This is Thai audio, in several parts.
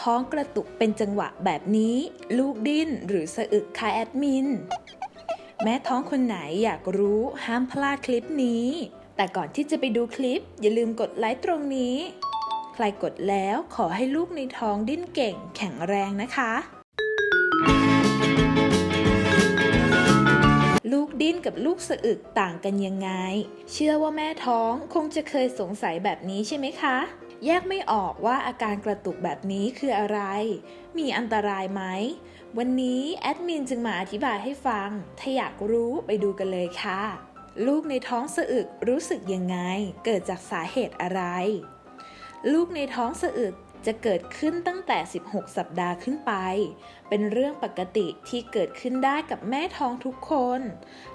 ท้องกระตุกเป็นจังหวะแบบนี้ ลูกดิ้นหรือสะอึกค่ะแอดมิน แม่ท้องคนไหนอยากรู้ห้ามพลาดคลิปนี้ แต่ก่อนที่จะไปดูคลิป อย่าลืมกดไลค์ตรงนี้ ใครกดแล้วขอให้ลูกในท้องดิ้นเก่งแข็งแรงนะคะ ลูกดิ้นกับลูกสะอึกต่างกันยังไง เชื่อว่าแม่ท้องคงจะเคยสงสัยแบบนี้ใช่ไหมคะ แยกไม่ออกว่าอาการกระตุกแบบนี้คืออะไร มีอันตรายไหม วันนี้แอดมินจึงมาอธิบายให้ฟัง ถ้าอยากรู้ไปดูกันเลยค่ะ ลูกในท้องสะอึกรู้สึกยังไง เกิดจากสาเหตุอะไร ลูกในท้องสะอึก จะเกิดขึ้นตั้งแต่ 16 สัปดาห์ขึ้นไป เป็นเรื่องปกติที่เกิดขึ้นได้กับแม่ท้องทุกคน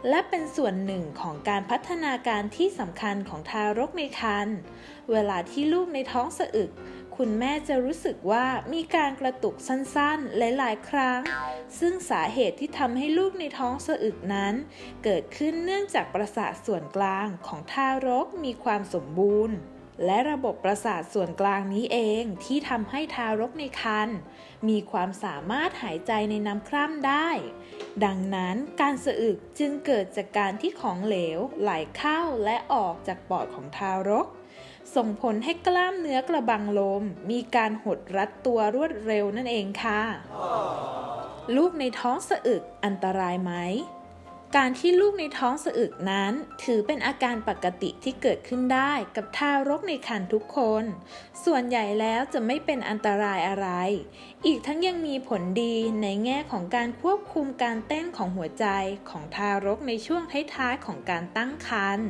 และเป็นส่วนหนึ่งของการพัฒนาการที่สำคัญของทารกในครรภ์ เวลาที่ลูกในท้องสะอึก คุณแม่จะรู้สึกว่ามีการกระตุกสั้นๆ หลายๆ ครั้ง ซึ่งสาเหตุที่ทำให้ลูกในท้องสะอึกนั้น เกิดขึ้นเนื่องจากประสาทส่วนกลางของทารกมีความสมบูรณ์ และระบบประสาทส่วนกลางนี้เองที่ทำให้ทารกในครรภ์มีความสามารถหายใจในน้ำคร่ำได้ ดังนั้นการสะอึกจึงเกิดจากการที่ของเหลวไหลเข้าและออกจากปอดของทารก ส่งผลให้กล้ามเนื้อกระบังลม มีการหดรัดตัวรวดเร็วนั่นเองค่ะ ลูกในท้องสะอึกอันตรายไหม การที่ลูกในท้องสะอึกนั้น ถือเป็นอาการปกติที่เกิดขึ้นได้กับทารกในครรภ์ทุกคน ส่วนใหญ่แล้วจะไม่เป็นอันตรายอะไร อีกทั้งยังมีผลดีในแง่ของการควบคุมการเต้นของหัวใจของทารกในช่วงท้ายๆของการตั้งครรภ์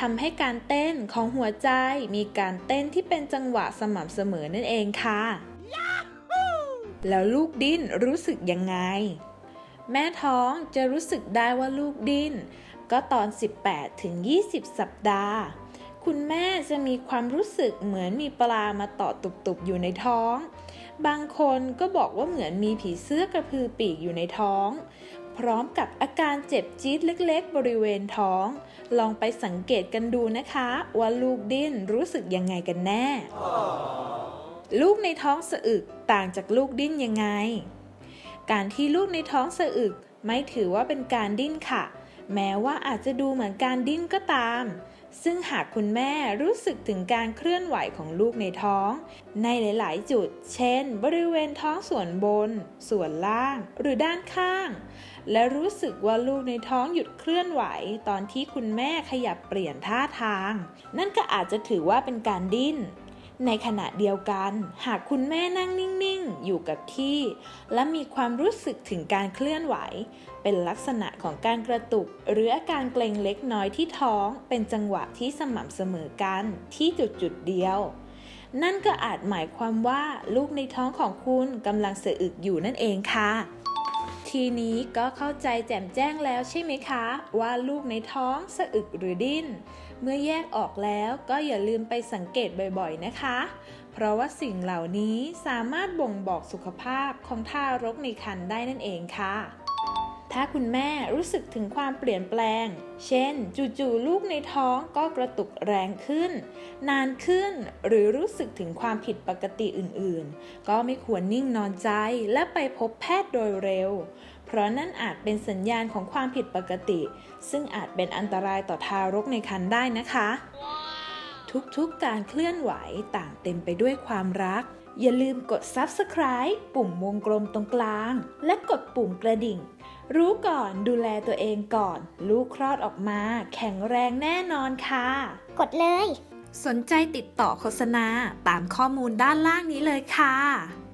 ทำให้การเต้นของหัวใจมีการเต้นที่เป็นจังหวะสม่ำเสมอนั่นเองค่ะแล้วลูกดิ้นรู้สึกยังไง แม่ท้องจะรู้สึกได้ว่าลูกดิ้น ก็ตอน 18ถึง20 สัปดาห์ คุณแม่จะมีความรู้สึกเหมือนมีปลามาต่อตุบๆอยู่ในท้อง บางคนก็บอกว่าเหมือนมีผีเสื้อกระพือปีกอยู่ในท้อง พร้อมกับอาการเจ็บจี๊ดเล็กๆ บริเวณท้อง ลองไปสังเกตกันดูนะคะ ว่าลูกดิ้นรู้สึกยังไงกันแน่ ลูกในท้องสะอึกต่างจากลูกดิ้นยังไง การที่ลูกในท้องสะอึกไม่ถือว่าเป็นการดิ้นค่ะ แม้ว่าอาจจะดูเหมือนการดิ้นก็ตาม ซึ่งหากคุณแม่รู้สึกถึงการเคลื่อนไหวของลูกในท้อง ในหลาย ๆ จุด เช่น บริเวณท้องส่วนบน ส่วนล่าง หรือด้านข้าง และรู้สึกว่าลูกในท้องหยุดเคลื่อนไหว ตอนที่คุณแม่ขยับเปลี่ยนท่าทาง นั่นก็อาจจะถือว่าเป็นการดิ้น ในขณะเดียวกัน หากคุณแม่นั่งนิ่ง ๆ อยู่กับที่ และมีความรู้สึกถึงการเคลื่อนไหว เป็นลักษณะของการกระตุก หรืออาการเกร็งเล็กน้อยที่ท้อง เป็นจังหวะที่สม่ำเสมอกันที่จุด ๆ เดียว นั่นก็อาจหมายความว่าลูกในท้องของคุณกำลังเสะอึกอยู่นั่นเองค่ะ ทีนี้ก็เข้าใจแจ่มแจ้งแล้วใช่ไหมคะ ว่าลูกในท้องสะอึกหรือดิ้น เมื่อแยกออกแล้วก็อย่าลืมไปสังเกตบ่อยๆนะคะ เพราะว่าสิ่งเหล่านี้สามารถบ่งบอกสุขภาพของทารกในครรภ์ได้นั่นเองค่ะ ถ้าคุณแม่รู้สึกถึงความเปลี่ยนแปลง เช่น จู่ๆลูกในท้องก็กระตุกแรงขึ้น นานขึ้นหรือรู้สึกถึงความผิดปกติอื่นๆ ก็ไม่ควรนิ่งนอนใจและไปพบแพทย์โดยเร็ว เพราะนั่นอาจเป็นสัญญาณของความผิดปกติ ซึ่งอาจเป็นอันตรายต่อทารกในครรภ์ได้นะคะ ทุกๆการเคลื่อนไหวต่างเต็มไปด้วยความรัก อย่าลืมกด Subscribe ปุ่มวงกลมตรงกลาง และกดปุ่มกระดิ่ง รู้ก่อนดูแลตัวเองก่อน ลูกคลอดออกมา แข็งแรงแน่นอนค่ะ กดเลย สนใจติดต่อโฆษณาตามข้อมูลด้านล่างนี้เลยค่ะ